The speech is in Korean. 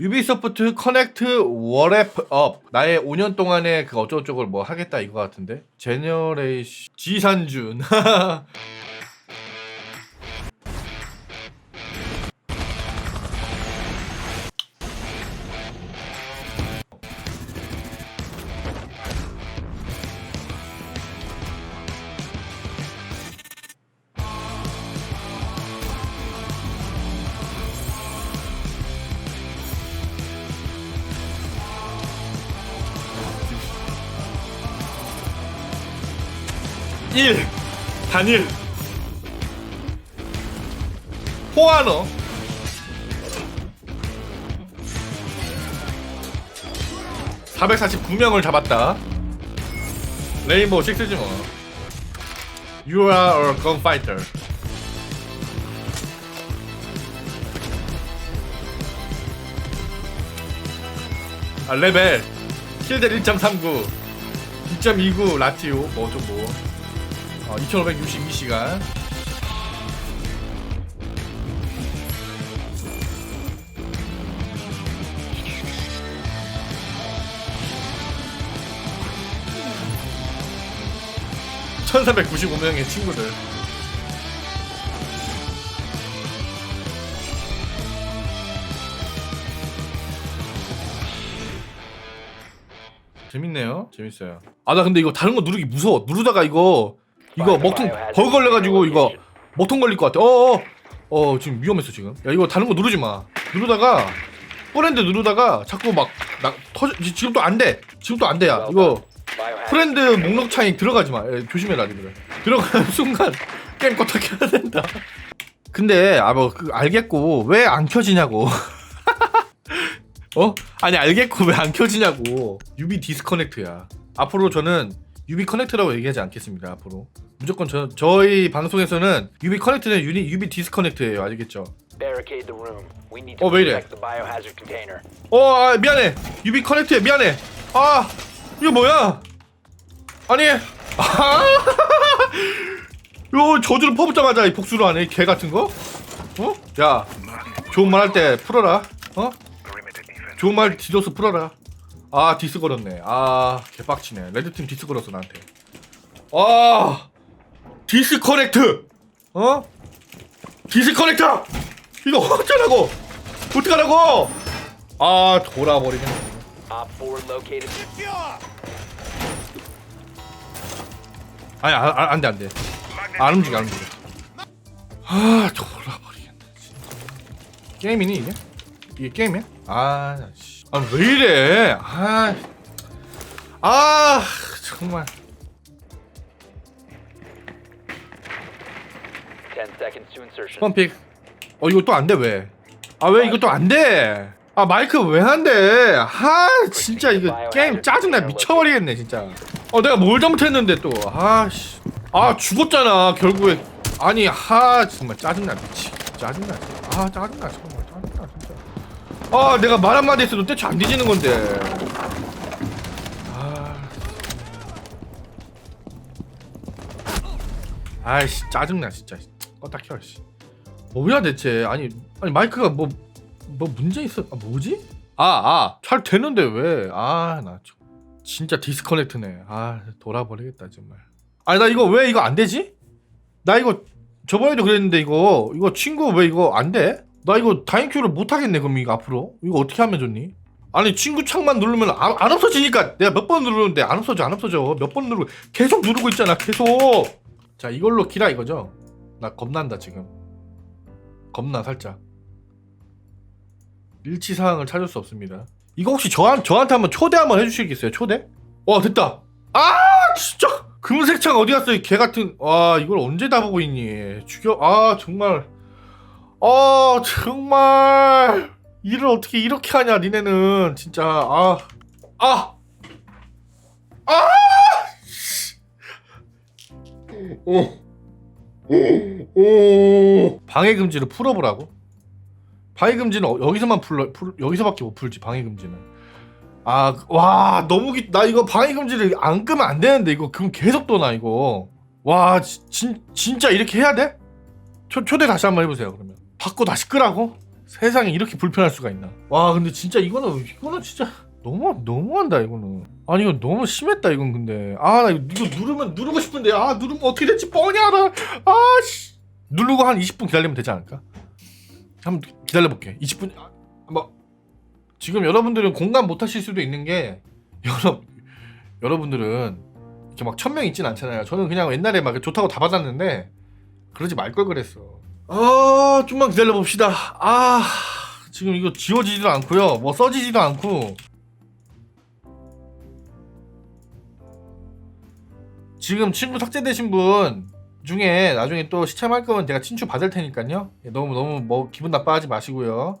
유비소프트 커넥트 워랩 업. 나의 5년 동안의 그 어쩌고저쩌고 뭐 하겠다 이거 같은데? 제너레이션. 지산준 일 단일. 호아너 (449명을) 잡았다. 레인보우 식스지 뭐 You are a gunfighter. 아 레벨. 킬델 1.39 2.29 라티오. 뭐좀 뭐. 어, 2562시간. (1395명의) 친구들. 재밌네요. 재밌어요. 아 나 근데 이거 다른 거 누르기 무서워. 누르다가 이거 이거 먹통 벌 걸려가지고 이거 먹통 걸릴 것 같아. 어어 어, 지금 위험했어 지금. 야 이거 다른 거 누르지 마. 누르다가 프렌드 누르다가 자꾸 막나 터져. 지- 지금 또 안 돼. 지금 또 안 돼야. 이거 프렌드 목록 창에 들어가지 마. 예, 조심해라 니들. 들어가는 순간 게임 껐다 켜야 된다. 근데 아뭐 그 알겠고 왜 안 켜지냐고. 어? 아니 알겠고 왜 안 켜지냐고. 유비 디스커넥트야. 앞으로 저는 유비 커넥트라고 얘기하지 않겠습니다. 앞으로 무조건 저 저희 방송에서는 유비 커넥트는 유니 유비 디스커넥트예요. 알겠죠? Barricade the room. We need to wait a- protect the biohazard container. 어 아, 미안해. 유비 커넥트에 미안해. 아 이거 뭐야? 아니 아 요 저주를 퍼붓자마자 이 복수를 하네 이개 같은 거? 어? 야 좋은 말 할 때 풀어라. 어? 좋은 말 디도스 풀어라. 아 디스 걸었네. 아 개빡치네. 레드팀 디스 걸었어 나한테. 아 디스 커넥트. 어? 디스 커넥터. 이거 어쩌라고? 어떡하라고? 아 돌아버리네. Op 4 located. 아니 아, 아, 안돼 안돼. 안 움직여 안 움직여. 아 돌아버리겠네. 진짜. 게임이니 이게? 이게 게임이야? 아 씨. 아 왜 이래? 아. 아 정말. 10 seconds to insertion. 펌픽. 어 이거 또 안 돼 왜? 아 왜 이거 또 안 돼? 아 마이크 왜 안 돼? 아 진짜 이거 게임 짜증나 미쳐버리겠네 진짜. 어 내가 뭘 잘못했는데 또 아 씨. 아 죽었잖아 결국에. 아니 하 정말 짜증나 미치. 짜증나. 아 짜증나 정말 짜증나. 아 내가 말 한마디 했어도 대체 안 뒤지는 건데. 아. 아이씨 짜증나 진짜. 껐다 켜 씨. 뭐야 대체 아니 아니 마이크가 뭐 뭐 문제 있어 아 뭐지 아아잘 되는데 왜 아 나 진짜 디스커넥트네 아 돌아버리겠다 정말 아니 나 이거 왜 이거 안 되지 나 이거 저번에도 그랬는데 이거 이거 친구 왜 이거 안 돼 나 이거 다인큐를 못 하겠네 그럼 이거 앞으로 이거 어떻게 하면 좋니 아니 친구 창만 누르면 안, 안 없어지니까 내가 몇 번 누르는데 안 없어져 안 없어져 몇 번 누르고 계속 누르고 있잖아 계속 자 이걸로 키라 이거죠 나 겁난다 지금 겁나 살짝 일치 사항을 찾을 수 없습니다. 이거 혹시 저한 저한테 한번 초대 한번 해주시겠어요? 초대? 와 됐다. 아 진짜 금색 창 어디 갔어 이개 같은. 와 이걸 언제 다 보고 있니? 죽여. 아 정말. 아 정말 일을 어떻게 이렇게 하냐 니네는 진짜 아 아. 아! 오. 오. 방해 금지를 풀어보라고? 방해 금지는 어- 여기서만 풀, 풀 여기서밖에 못 풀지 방해 금지는. 아, 와 너무 기, 나 이거 방해 금지를 안 끄면 안 되는데 이거 그럼 계속 떠나 이거. 와, 진 진짜 이렇게 해야 돼? 초 초대 다시 한번 해보세요 그러면. 받고 다시 끄라고? 세상에 이렇게 불편할 수가 있나? 와 근데 진짜 이거는 이거는 진짜 너무 너무한다 이거는. 아니 이거 너무 심했다 이건 근데. 아나 이거, 이거 누르면 누르고 싶은데 아 누르면 어떻게 될지 뻔히 알아. 아씨 누르고 한 20분 기다리면 되지 않을까? 한번 기다려 볼게. 20분 뭐 지금 여러분들은 공감 못 하실 수도 있는 게 여러 여러분들은 이렇게 막 천명 있진 않잖아요. 저는 그냥 옛날에 막 좋다고 다 받았는데 그러지 말 걸 그랬어. 아 좀만 기다려 봅시다. 아 지금 이거 지워지지도 않고요. 뭐 써지지도 않고 지금 친구 삭제되신 분 중에 나중에 또 시참할 거면 제가 친추 받을 테니까요. 예, 너무 너무 뭐 기분 나빠하지 마시고요.